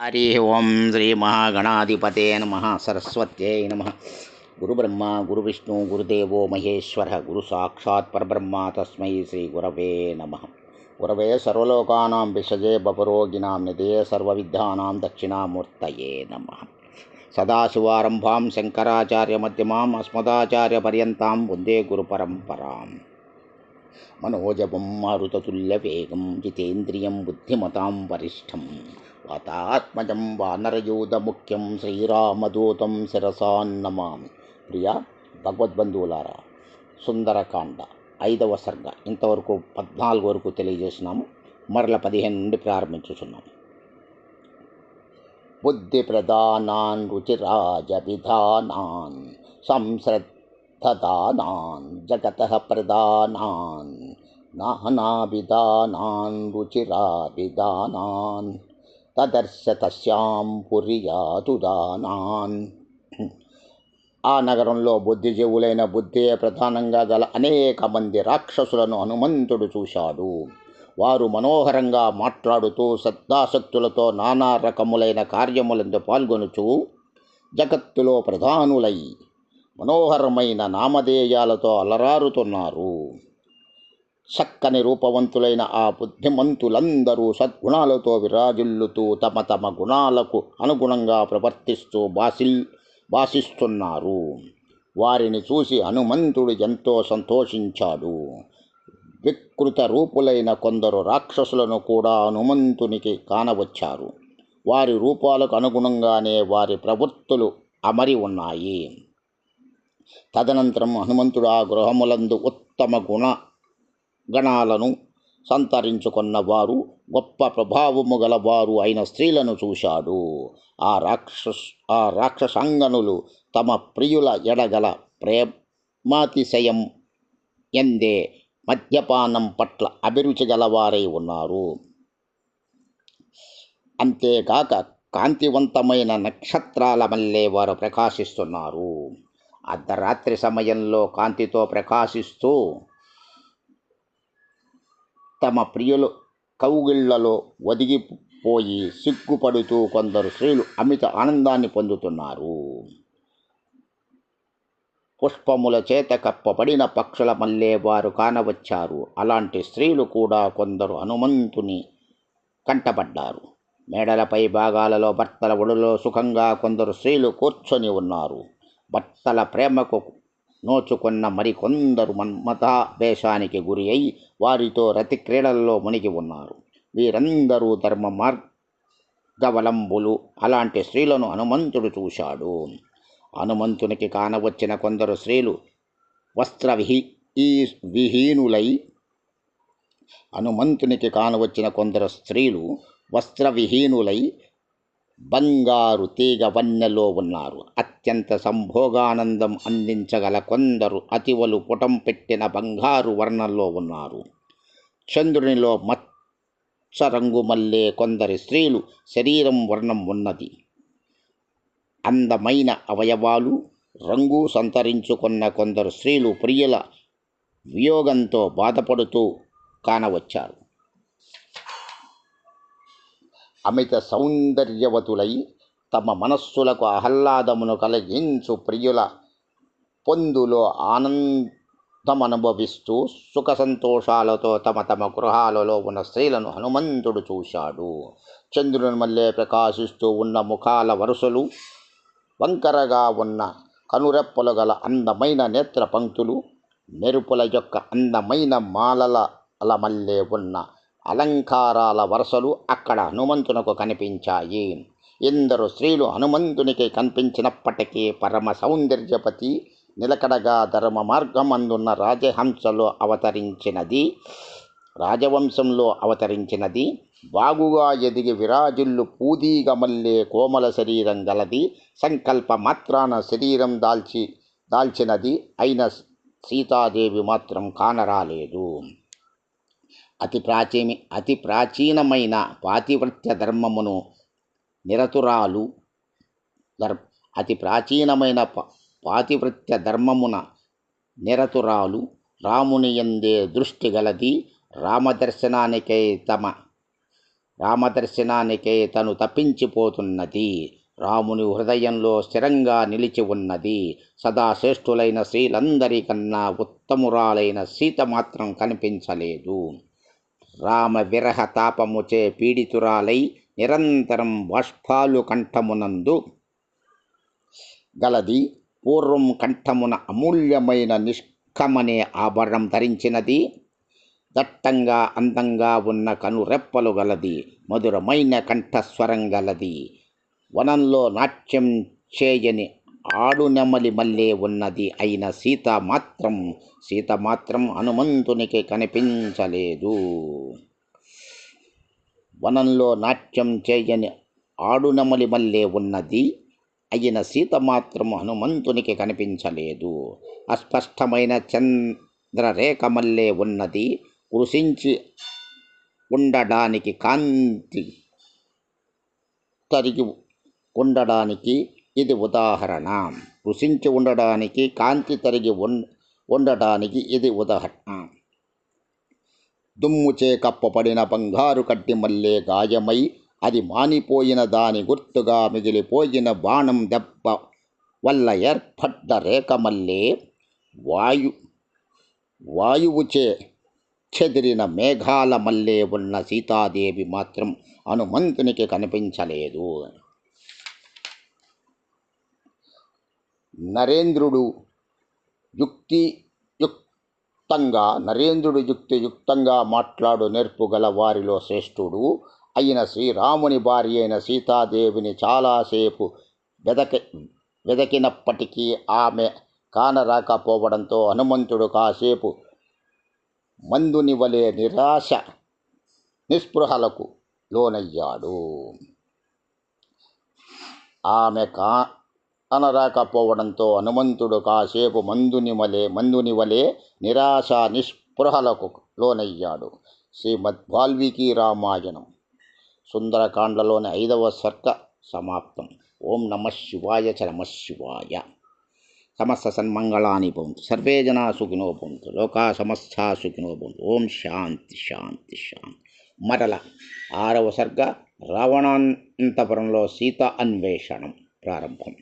హరి ఓం శ్రీ మహాగణాధిపతే నమ. సరస్వత్యే నమ. గురుబ్రహ్మ గురువిష్ణు గురుదేవో మహేశ్వర గురు సాక్షాత్ పరబ్రహ్మ తస్మై శ్రీ గురవే నమ. గురవే సర్వలోకానాం విషజే బపరోగిణాం నిదే సర్వవిద్యానాం దక్షిణామూర్తయే నమ. సదాశివారంభాం శంకరాచార్యమధ్యమాం అస్మదాచార్యపర్యంతాం వందే గురుపరంపరాం మనోజపం మారుతతుల్యవేగం జితేంద్రియం బుద్ధిమతాం వరిష్టం. వాతాత్మజం వానరయూధముఖ్యం శ్రీరామదూతం శిరసాన్నమామి ప్రియా భగవద్బంధువులారా సుందరకాండ ఐదవ సర్గ. ఇంతవరకు పద్నాలుగు వరకు తెలియజేసినాము. మరల పదిహేను నుండి ప్రారంభించుచున్నాము బుద్ధి ప్రధానాన్ రుచిరాజ విధానాన్. తదానాన్ జగత ప్రధానాన్ నానావిధానాన్ రుచిరావిధానాన్ తదర్శ తస్యాం పురియాతుదానాన్. ఆ నగరంలో బుద్ధిజీవులైన బుద్ధియే ప్రధానంగా గల అనేక మంది రాక్షసులను హనుమంతుడు చూశాడు. వారు మనోహరంగా మాట్లాడుతూ సద్దాసక్తులతో నానా రకములైన కార్యములందు పాల్గొనుచు జగత్తులో ప్రధానులై మనోహరమైన నామధేయాలతో అలరారుతున్నారు. చక్కని రూపవంతులైన ఆ బుద్ధిమంతులందరూ సద్గుణాలతో విరాజిల్లుతూ తమ తమ గుణాలకు అనుగుణంగా ప్రవర్తిస్తూ బాసిల్ భాషిస్తున్నారు వారిని చూసి హనుమంతుడు ఎంతో సంతోషించాడు. వికృత రూపులైన కొందరు రాక్షసులను కూడా హనుమంతునికి కానవచ్చారు. వారి రూపాలకు అనుగుణంగానే వారి ప్రవృత్తులు అమరి ఉన్నాయి. తదనంతరం హనుమంతుడు ఆ గృహములందు ఉత్తమ గుణ గణాలను సంతరించుకున్న వారు గొప్ప ప్రభావము గలవారు అయిన స్త్రీలను చూశాడు. ఆ రాక్షస్ ఆ రాక్షసాంగనులు తమ ప్రియుల ఎడగల ప్రేమాతిశయం ఎందే మద్యపానం పట్ల అభిరుచి గలవారై ఉన్నారు. అంతేకాక కాంతివంతమైన నక్షత్రాల వల్లే వారు ప్రకాశిస్తున్నారు. అర్ధరాత్రి సమయంలో కాంతితో ప్రకాశిస్తూ తమ ప్రియులు కౌగిళ్ళలో ఒదిగిపోయి సిగ్గుపడుతూ కొందరు స్త్రీలు అమిత ఆనందాన్ని పొందుతున్నారు. పుష్పముల చేత కప్పబడిన పక్షుల మల్లే వారు కానవచ్చారు. అలాంటి స్త్రీలు కూడా కొందరు హనుమంతుని కంటపడ్డారు. మేడలపై భాగాలలో భర్తల ఒడిలో సుఖంగా కొందరు స్త్రీలు కూర్చొని ఉన్నారు. భర్తల ప్రేమకు నోచుకున్న మరికొందరు మన్మథావేశానికి గురి అయి వారితో రతి క్రీడల్లో మునిగి ఉన్నారు. వీరందరూ ధర్మ మార్గవలంబులు అలాంటి స్త్రీలను హనుమంతుడు చూశాడు. హనుమంతునికి కానవచ్చిన కొందరు స్త్రీలు వస్త్ర విహీ ఈ విహీనులై హనుమంతునికి కానవచ్చిన కొందరు స్త్రీలు వస్త్ర విహీనులై బంగారు తీగ వన్నెలో ఉన్నారు. అత్యంత సంభోగానందం అందించగల కొందరు అతివలు పుటం పెట్టిన బంగారు వర్ణంలో ఉన్నారు. చంద్రునిలో మత్సరంగు మల్లే కొందరి స్త్రీలు శరీరం వర్ణం ఉన్నది. అందమైన అవయవాలు రంగు సంతరించుకున్న కొందరు స్త్రీలు ప్రియుల వియోగంతో బాధపడుతూ కానవచ్చారు. అమిత సౌందర్యవతులై తమ మనస్సులకు ఆహ్లాదమును కలిగించు ప్రియుల పొందులో ఆనందమనుభవిస్తూ సుఖ సంతోషాలతో తమ తమ గృహాలలో ఉన్న స్త్రీలను హనుమంతుడు చూశాడు. చంద్రుని మల్లే ప్రకాశిస్తూ ఉన్న ముఖాల వరుసలు వంకరగా ఉన్న కనురెప్పలు గల అందమైన నేత్ర పంక్తులు మెరుపుల యొక్క అందమైన మాలల అలమల్లే ఉన్న అలంకారాల వరుసలు అక్కడ హనుమంతునకు కనిపించాయి. ఎందరు స్త్రీలు హనుమంతునికి కనిపించినప్పటికీ పరమ సౌందర్యపతి నిలకడగా ధర్మ మార్గం అందున్న రాజహంసలో అవతరించినది రాజవంశంలో అవతరించినది బాగుగా ఎదిగి విరాజుల్లు పూదీగ మల్లే కోమల శరీరం గలది సంకల్ప మాత్రాన శరీరం దాల్చి దాల్చినది అయిన సీతాదేవి మాత్రం కానరాలేదు. అతి ప్రాచీన అతి ప్రాచీనమైన పాతివృత్య ధర్మమును నిరతురాలు అతి ప్రాచీనమైన పాతివృత్య ధర్మమున నిరతురాలు రాముని ఎందే దృష్టి గలది. రామదర్శనానికై తమ రామదర్శనానికే తను తప్పించిపోతున్నది. రాముని హృదయంలో స్థిరంగా నిలిచి ఉన్నది. సదా శ్రేష్ఠులైన స్త్రీలందరికన్నా ఉత్తమురాలైన సీత మాత్రం కనిపించలేదు. రామ విరహ తాపముచే పీడితురాలై నిరంతరం బాష్పాలు కంఠమునందు గలది పూర్వం కంఠమున అమూల్యమైన నిష్కమనే ఆభరణం ధరించినది దట్టంగా అందంగా ఉన్న కనురెప్పలు గలది మధురమైన కంఠస్వరం గలది. వనంలో నాట్యం చేయని ఆడునెమలి మల్లే ఉన్నది అయిన సీత మాత్రం సీత మాత్రం హనుమంతునికి కనిపించలేదు. వనంలో నాట్యం చేయని ఆడునమలి మల్లే ఉన్నది అయిన సీత మాత్రం హనుమంతునికి కనిపించలేదు. అస్పష్టమైన చంద్రరేఖ మల్లే ఉన్నది కృషించి ఉండడానికి కాంతి తరిగి ఉండడానికి ఇది ఉదాహరణ. కృషించి ఉండడానికి కాంతి తరిగి ఉన్ ఉండడానికి ఇది ఉదాహరణ. దుమ్ముచే కప్పబడిన బంగారు కట్టి మల్లే గాయమై అది మానిపోయిన దాని గుర్తుగా మిగిలిపోయిన బాణం దెబ్బ వల్ల ఏర్పడ్డ రేఖ మల్లే వాయు వాయువుచే చెదిరిన మేఘాల మల్లే ఉన్న సీతాదేవి మాత్రం హనుమంతునికి కనిపించలేదు. నరేంద్రుడు యుక్తి యుక్తంగా నరేంద్రుడు యుక్తియుక్తంగా మాట్లాడు నేర్పు గల వారిలో శ్రేష్ఠుడు అయిన శ్రీరాముని భార్య అయిన సీతాదేవిని చాలాసేపు వెదక వెదకినప్పటికీ ఆమె కానరాకపోవడంతో హనుమంతుడు కాసేపు మందుని వలె నిరాశ నిస్పృహలకు లోనయ్యాడు. ఆమె కా అనరాకపోవడంతో హనుమంతుడు కాసేపు మందుని వలె మందుని వలె నిరాశ నిస్పృహలకు లోనయ్యాడు. శ్రీమద్ వాల్మీకి రామాయణం. సుందరకాండలోని ఐదవ సర్గ సమాప్తం. ఓం నమ శివాయ చ నమ శివాయ. సమస్త సన్మంగళాని భవంతు. సర్వే జనా సుఖినో భవంతు. లోకా సమస్త సుఖినో భవంతు. ఓం శాంతి శాంతి శాంతి. మరల ఆరవ సర్గ రావణాంతపురంలో సీత అన్వేషణం ప్రారంభం.